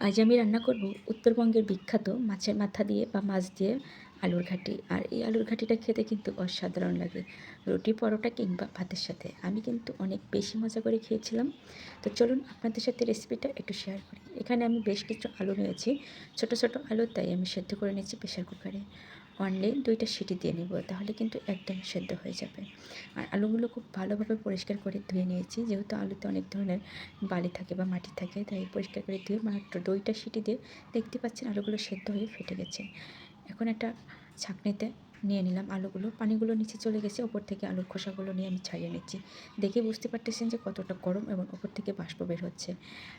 আজ আমি রান্না করব উত্তরবঙ্গের বিখ্যাত মাছের মাথা দিয়ে বা মাছ দিয়ে আলুর ঘাটি। আর এই আলুর ঘাটিটা খেতে কিন্তু অসাধারণ লাগে। রুটি, পরোটা কিংবা ভাতের সাথে। আমি কিন্তু অনেক বেশি মজা করে খেয়েছিলাম। তো চলুন আপনাদের সাথে রেসিপিটা একটু শেয়ার করি। এখানে আমি বেশ কিছু আলু নিয়েছি। ছোট ছোট আলু, তাই আমি সেদ্ধ করে নিয়েছি প্রেশার কুকারে। অনলি দুইটা সিটি দিয়ে নেব, তাহলে কিন্তু একদম সেদ্ধ হয়ে যাবে। আর আলুগুলো খুব ভালোভাবে পরিষ্কার করে ধুয়ে নিয়েছি। যেহেতু আলুতে অনেক ধরনের বালি থাকে বা মাটি থাকে, তাই পরিষ্কার করে ধুয়ে মাত্র দুইটা সিটি দিয়ে দেখতে পাচ্ছেন আলুগুলো সেদ্ধ হয়ে ফেটে গেছে। এখন একটা ছাঁকনিতে নিয়ে নিলাম আলুগুলো। পানিগুলো নিচে চলে গেছে, ওপর থেকে আলুর খোসাগুলো নিয়ে আমি ছাড়িয়ে নিচ্ছি। দেখে বুঝতে পারতেছেন যে কতটা গরম এবং ওপর থেকে বাষ্প বের হচ্ছে।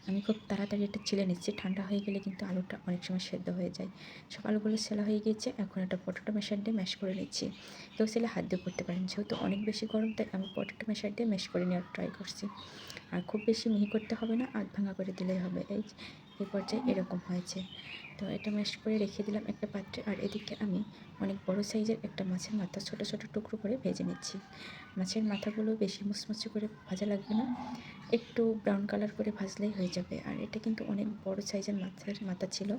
আমি খুব তাড়াতাড়ি এটা ছিলে নিচ্ছি, ঠান্ডা হয়ে গেলে কিন্তু আলুটা অনেক সময় সেদ্ধ হয়ে যায়। সব আলুগুলো সেলা হয়ে গিয়েছে, এখন একটা পটেটো মেশার দিয়ে ম্যাশ করে নিচ্ছি। কেউ সেলে হাত দিয়ে করতে পারেন, যেহেতু অনেক বেশি গরম, তাই আমি পটেটো মেশার দিয়ে ম্যাশ করে নেওয়ার ট্রাই করছি। আর খুব বেশি মিহি করতে হবে না, আধ ভাঙা করে দিলেই হবে। এই এই পর্যায়ে এরকম হয়েছে। তো এটা ম্যাশ করে রেখে দিলাম একটা পাত্রে আর এদিকে আমি অনেক বড় সাইজের একটা মাছের মাথা ছোট ছোট টুকরো করে ভেজে নিচ্ছি। মাছের মাথাগুলো বেশি মুচমুচে করে ভাজা লাগবে না, একটু ব্রাউন কালার করে ভাজলেই হয়ে যাবে। আর এটা কিন্তু অনেক বড় সাইজের মাছের মাথা ছিল,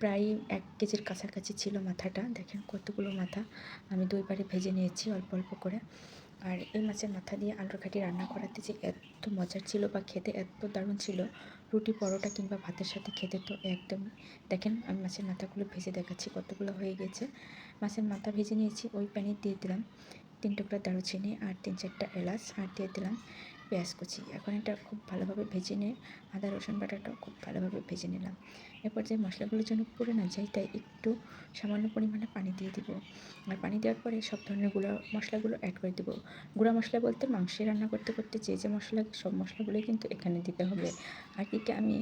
প্রায় এক কেজির কাছাকাছি ছিল মাথাটা। দেখেন কতগুলো মাথা আমি দুইবারে ভেজে নিয়েছি অল্প অল্প করে। আর এই মাছের মাথা দিয়ে আলুর ঘাটি রান্না করাতে যে এত মজার ছিল বা খেতে এত দারুণ ছিল, রুটি, পরোটা কিংবা ভাতের সাথে খেতে তো একদম দেখেন, আমি মাছের মাথাগুলো ভেজে দেখাচ্ছি কতগুলো হয়ে গেছে। মাছের মাথা ভেজে নিয়েছি, ওই প্যানে দিয়ে দিলাম তিন টুকরা দারুচিনি আর তিন চারটা এলাচ আর দিয়ে দিলাম পেঁয়াজ কুচি। এখন এটা খুব ভালোভাবে ভেজে নিয়ে আদা, রসুন বাটাটাও খুব ভালোভাবে ভেজে নিলাম। এরপর যে মশলাগুলোর জন্য পুড়ে না যায়, তাই একটু সামান্য পরিমাণে পানি দিয়ে দিব। আর পানি দেওয়ার পরে সব ধরনের গুঁড়া মশলাগুলো অ্যাড করে দেবো। গুঁড়া মশলা বলতে মাংসে রান্না করতে করতে যে যে মশলা, সব মশলাগুলোই কিন্তু এখানে দিতে হবে। আর কি আমি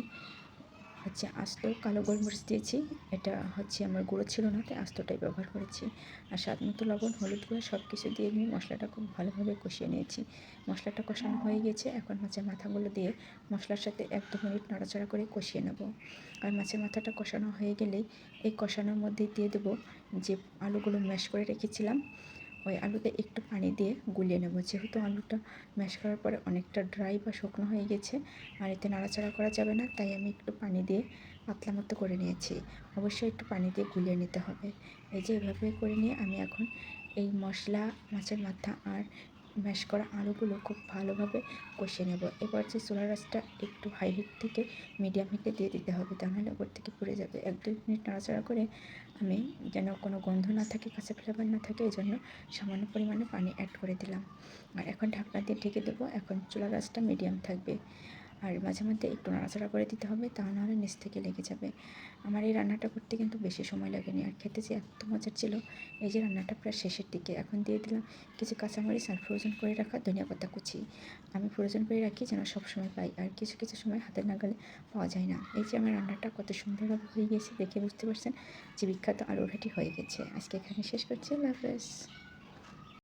হচ্ছে আস্ত, কালো গোলমরিচ দিয়েছি। এটা হচ্ছে আমার গুঁড়ো ছিল না, তাই আস্তটাই ব্যবহার করেছি। আর স্বাদ মতো লবণ, হলুদ গুঁড়ো সব কিছু দিয়ে নিয়ে মশলাটা খুব ভালোভাবে কষিয়ে নিয়েছি। মশলাটা কষানো হয়ে গেছে, এখন মাছের মাথাগুলো দিয়ে মশলার সাথে এক দু মিনিট নাড়াচাড়া করে কষিয়ে নেব। আর মাছের মাথাটা কষানো হয়ে গেলেই এই কষানোর মধ্যে দিয়ে দেবো যে আলুগুলো ম্যাশ করে রেখেছিলাম ওই আলুতে একটু পানি দিয়ে গুলিয়ে নেব। যেহেতু আলুটা ম্যাশ করার পরে অনেকটা ড্রাই বা শুকনো হয়ে গেছে, আর এতে নাড়াচাড়া করা যাবে না, তাই আমি একটু পানি দিয়ে পাতলা মতো করে নিয়েছি। অবশ্যই একটু পানি দিয়ে গুলিয়ে নিতে হবে। এই যে এভাবে করে নিয়ে আমি এখন এই মশলা, মাছের মাথা আর ম্যাশ করা আলুগুলো খুব ভালোভাবে কষে নেব। এবার যে সোলার রাসটা একটু হাই হিট থেকে মিডিয়াম হিটে দিয়ে দিতে হবে, তাহলে ওপর থেকে পুড়ে যাবে। এক দুই মিনিট নাড়াচাড়া করে আমি যেন কোনো গন্ধ না থাকে, কাঁচা ফ্লেভার না থাকে এই জন্য সামান্য পরিমাণে পানি অ্যাড করে দিলাম। আর এখন ঢাকনা দিয়ে ঢেকে দেবো। এখন চুলা রাসটা মিডিয়াম থাকবে। আর মাঝে মধ্যে একটু নাড়াচাড়া করে দিতে হবে, তা নাহলে নিচ থেকে লেগে যাবে। আমার এই রান্নাটা করতে কিন্তু বেশি সময় লাগেনি, আর খেতে যে এত মজার ছিল, এই যে রান্নাটা প্রায় শেষের দিকে এখন দিয়ে দিলাম। কিছু কাঁচামরিচ আর ফ্রোজেন করে রাখা ধনিয়া পাতা কুচি। আমি ফ্রোজেন করে রাখি যেন সব সময় পাই, আর কিছু কিছু সময় হাতের নাগালে পাওয়া যায় না। এই যে আমার রান্নাটা কত সুন্দরভাবে হয়ে গেছে, দেখে বুঝতে পারছেন যে বিখ্যাত আলুর ঘাটি হয়ে গেছে। আজকে এখানে শেষ করছি, আল্লাহ হাফেজ।